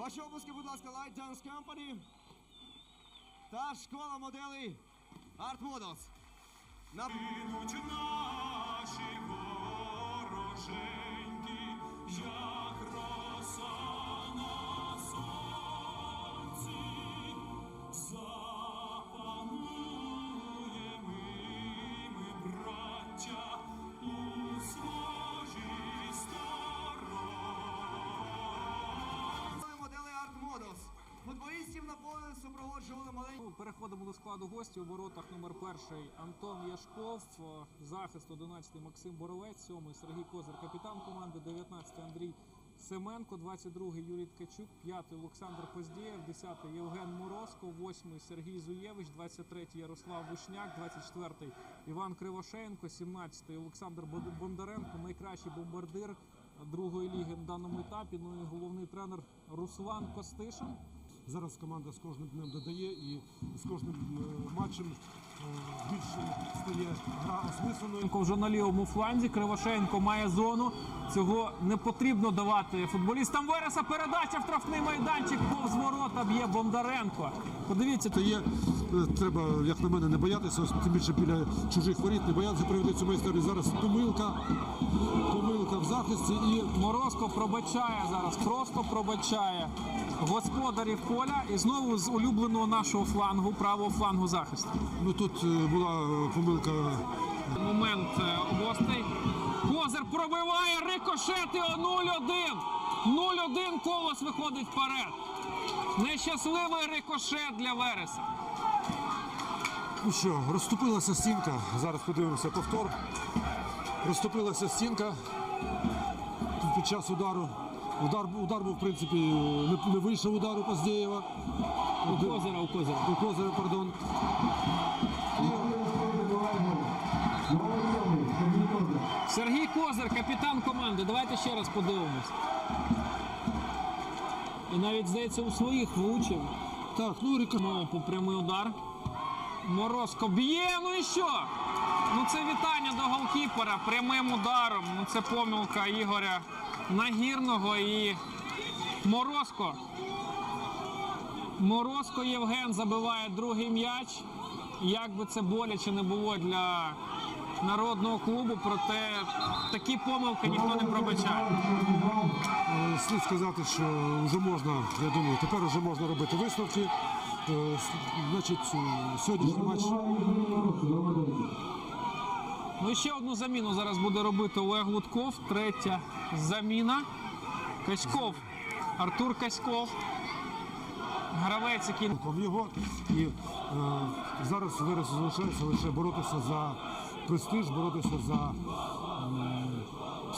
Ваші обласки, будь ласка, Light Dance Company та школа моделей Art Models. На... Гинуть наші вороженьки, як На супроводжували маленькі. Ну, Переходимо до складу гостів. У воротах номер перший Антон Яшков, захист 11 Максим Боровець, 7 Сергій Козир, капітан команди, 19 Андрій Семенко, 22 Юрій Ткачук, 5 Олександр Поздєєв, 10 Євген Морозко, 8 Сергій Зуєвич, 23 Ярослав Вишняк, 24 Іван Кривошеєнко, 17 Олександр Бон- Бондаренко, найкращий бомбардир другої ліги на даному етапі. Ну і головний тренер Руслан Костишин. Зараз команда з кожним днем додає і з кожним е, матчем більше стає гра осмисленою. Вже на лівому фланзі. Кривошеєнко має зону. Цього не потрібно давати футболістам. Вереса передача в штрафний майданчик. Повз ворота б'є Бондаренко. Подивіться, Це є, е, треба, як на мене, не боятися, тим більше біля чужих воріт, не боятися проявити цю майстерність. Зараз помилка, помилка в захисті і Морозко пробачає зараз, просто пробачає господарів поля і знову з улюбленого нашого флангу, правого флангу захисту. ну, тут е, була е, помилка Момент е, гостей. Козир пробиває рикошет і 0-1. 0-1 колос виходить вперед. Нещасливий рикошет для Вереса. Ну що, розступилася стінка. Зараз подивимося повтор. Розступилася стінка під час удару. Удар, удар був, в принципі, не, не вийшов удар у Поздєєва. У Козира, у Козира. У Козира, пардон. Сергій Козир, капітан команди. Давайте ще раз подивимось. І навіть, здається, у своїх влучив. Так, ну Ріка. Знову по прямий удар. Морозко б'є, ну і що? Ну це вітання до голкіпера прямим ударом. Ну це помилка Ігоря Нагірного і Морозко. Морозко Євген забиває другий м'яч. Як би це боляче не було для народного клубу, проте такі помилки ніхто не пробачає. Е, Слід сказати, що вже можна, я думаю, тепер вже можна робити висновки. Е, Значить, е, сьогоднішній матч Ну і ще одну заміну зараз буде робити Олег Лутков. Третя заміна. Каськов. Артур Каськов. Гравець, який його. І е, зараз Верес залишається лише боротися за престиж, боротися за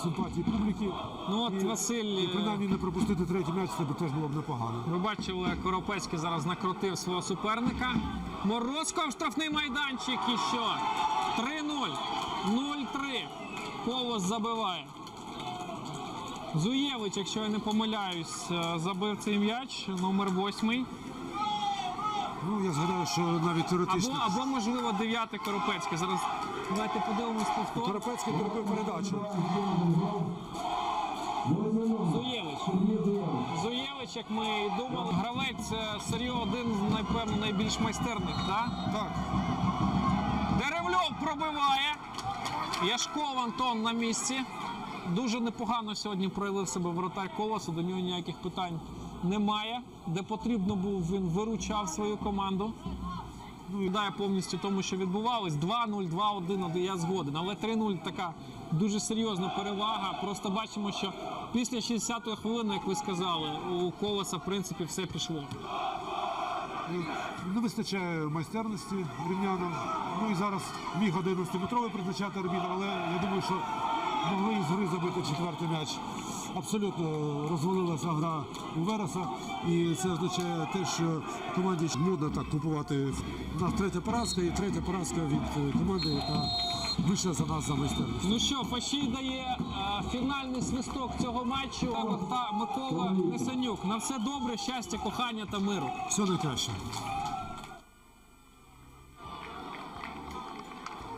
симпатії публіки. Ну от І- Василь, І принаймні не пропустити третій м'яч, це б теж було б непогано. ви бачили, як Коропецький зараз накрутив свого суперника. Морозко в штрафний майданчик і що? 3-0. 0-3. Колос забиває. Зуєвич, якщо я не помиляюсь, е, забив цей м'яч, номер восьмий. Ну, я згадаю, що навіть Або, або можливо, дев'ятий Коропецький. Зараз давайте подивимось повтор. Коропецький зробив передачу. Зуєвич. Зуєвич, як ми і думали, гравець е, Серйо один з напевно найбільш майстерних, так? Так, Деревльов пробиває. Яшков Антон на місці. Дуже непогано сьогодні проявив себе вратар колосу, до нього ніяких питань немає. Де потрібно був, він виручав свою команду. Ну, і дає повністю тому, що відбувалось. 2-0, 2-1, я згоден. Але 3-0 така дуже серйозна перевага. Просто бачимо, що після 60-ї хвилини, як ви сказали, у колоса, в принципі, все пішло. не вистачає майстерності рівнянам. Ну і зараз міг 11-метровий призначати арбітр, але я думаю, що могли із гри забити четвертий м'яч. Абсолютно розвалилася гра у Вереса, і це означає те, що команді модно так купувати. У нас третя поразка і третя поразка від е, команди, яка вища за нас за майстерність. Ну що, Пащій дає е, фінальний свисток цього матчу. Та Микола Несенюк. На все добре, щастя, кохання та миру. Все найкраще.